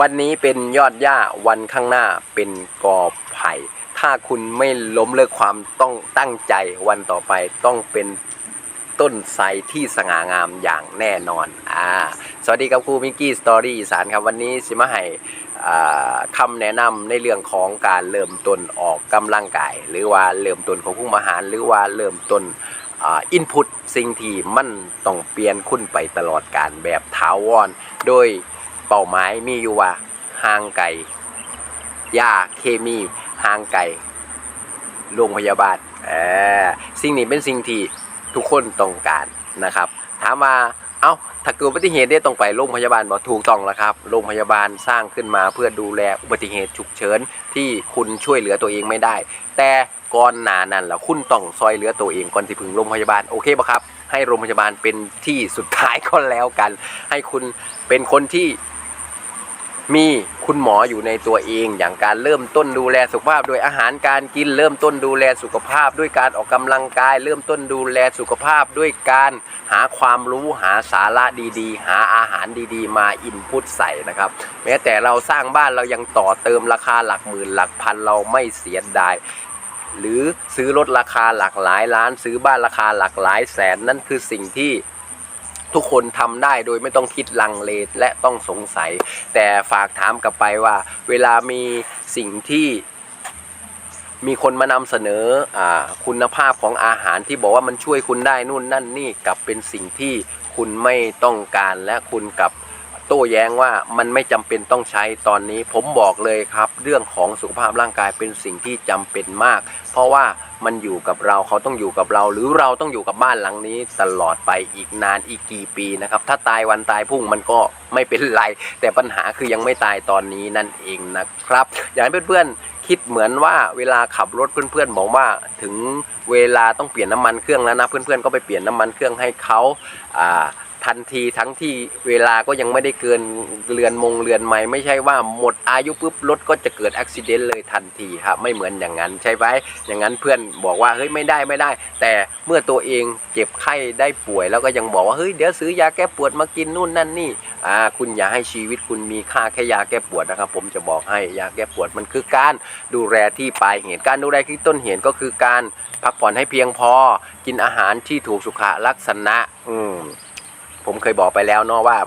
วันนี้เป็นยอดหญ้าวันข้างหน้าเป็นกอไผ่ ถ้าคุณไม่ล้มเลิกความต้องตั้งใจวันต่อไปต้องเป็นต้นไทรที่สง่างามอย่างแน่นอนอ่าสวัสดีครับครูมิกกี้สตอรี่อีสานครับวันนี้สิมาให้อ่าคำแนะนำในเรื่องของการเริ่มต้นออกกำลังกาย หรือว่าเริ่มต้นของผู้มาหาร หรือว่าเริ่มต้นอินพุตสิ่งที่มันต้องเปลี่ยนคุณไปตลอดการแบบถาวรโดย เป้าหมายมีอยู่ว่าห่างไกลยาเคมีห่างไกลโรงพยาบาลสิ่งนี้เป็นสิ่งที่ทุกคนต้องการนะครับ ถามว่าเอ้าถ้าเกิดอุบัติเหตุได้ต้องไปโรงพยาบาลบอกถูกต้องแล้วครับโรงพยาบาลสร้างขึ้นมาเพื่อดูแลอุบัติเหตุฉุกเฉินที่คุณช่วยเหลือตัวเองไม่ได้ แต่ก่อนหน้านั้นแล้วคุณต้องซอยเหลือตัวเองก่อนที่พึงโรงพยาบาลโอเคปะครับ ให้โรงพยาบาลเป็นที่สุดท้ายก็แล้วกัน ให้คุณเป็นคนที่ มีคุณหมออยู่ในตัวเองอย่างการเริ่มต้นดูแลสุขภาพ โดยอาหารการกินเริ่มต้นดูแลสุขภาพ ด้วยการออกกำลังกาย เริ่มต้นดูแลสุขภาพ ด้วยการหาความรู้หาสาระดีๆ หาอาหารดีๆ มาอินพุตใส่นะครับ แม้แต่เราสร้างบ้านเรายังต่อเติมราคาหลักหมื่นหลักพันเราไม่เสียดายหรือซื้อรถราคาหลักหลายล้าน ซื้อบ้านราคาหลักหลายแสนนั่นคือสิ่งที่ ทุกคนทำได้โดยไม่ต้องคิดลังเลและต้องสงสัย แต่ฝากถามกลับไปว่า เวลามีสิ่งที่มีคนมานำเสนออคุณภาพของอาหารที่บอกว่ามันช่วยคุณได้นู่นนั่นนี่กลับเป็นสิ่งที่คุณไม่ต้องการและคุณกลับ โต้แย้งว่ามันไม่จำเป็นต้องใช้ตอนนี้ ผมบอกเลยครับ เรื่องของสุขภาพร่างกายเป็นสิ่งที่จำเป็นมาก เพราะว่ามันอยู่กับเราเขาต้องอยู่กับเรา หรือเราต้องอยู่กับบ้านหลังนี้ตลอดไปอีกนานอีกกี่ปีนะครับ ถ้าตายวันตายพรุ่งมันก็ไม่เป็นไร แต่ปัญหาคือยังไม่ตายตอนนี้นั่นเองนะครับ อยากให้เพื่อนๆคิดเหมือนว่าเวลาขับรถเพื่อนๆบอกว่าถึงเวลาต้องเปลี่ยนน้ำมันเครื่องแล้วนะเพื่อนๆก็ไปเปลี่ยนน้ำมันเครื่องให้เขาอ่า ทันทีทั้งที่เวลาก็ยังไม่ได้เกินเรือนมงเรือนใหม่ไม่ใช่ว่าหมดอายุปุ๊บรถก็จะเกิดอุบิเหตุเลยทันทีครับไม่เหมือนอย่างนั้นใช่ไหมอย่างนั้นเพื่อนบอกว่าเฮ้ยไม่ได้ไม่ได้ แต่เมื่อตัวเองเจ็บไข้ได้ป่วยแล้วก็ยังบอกว่าเฮ้ยเดี๋ยวซื้อยาแก้ปวดมากินนู่นนั่นนี่อ่าคุณอย่าให้ชีวิตคุณมีค่าแค่ยาแก้ปวดนะครับ ผมจะบอกให้ยาแก้ปวดมันคือการดูแลที่ปลายเหตุการดูแลที่ต้นเหตุก็คือการพักผ่อนให้เพียงพอกินอาหารที่ถูกสุขลักษณะอืม ผมเคยบอกไปแล้วเนาะว่า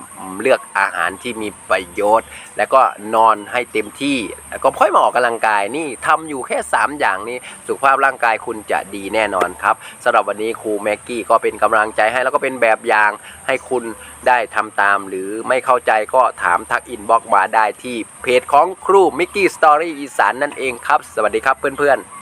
เลือกอาหารที่มีประโยชน์ แล้วก็นอนให้เต็มที่แล้วก็ค่อยมาออกกำลังกายนี่ทำอยู่แค่ 3 อย่างนี้สุขภาพร่างกายคุณจะดีแน่นอนครับสำหรับวันนี้ครูแม็กกี้ก็เป็นกำลังใจให้แล้วก็เป็นแบบอย่างให้คุณได้ทำตาม หรือไม่เข้าใจก็ถามทักอินบ็อกมาได้ที่เพจของครูมิกกี้สตอรี่อีสานนั่นเองครับ สวัสดีครับเพื่อนๆ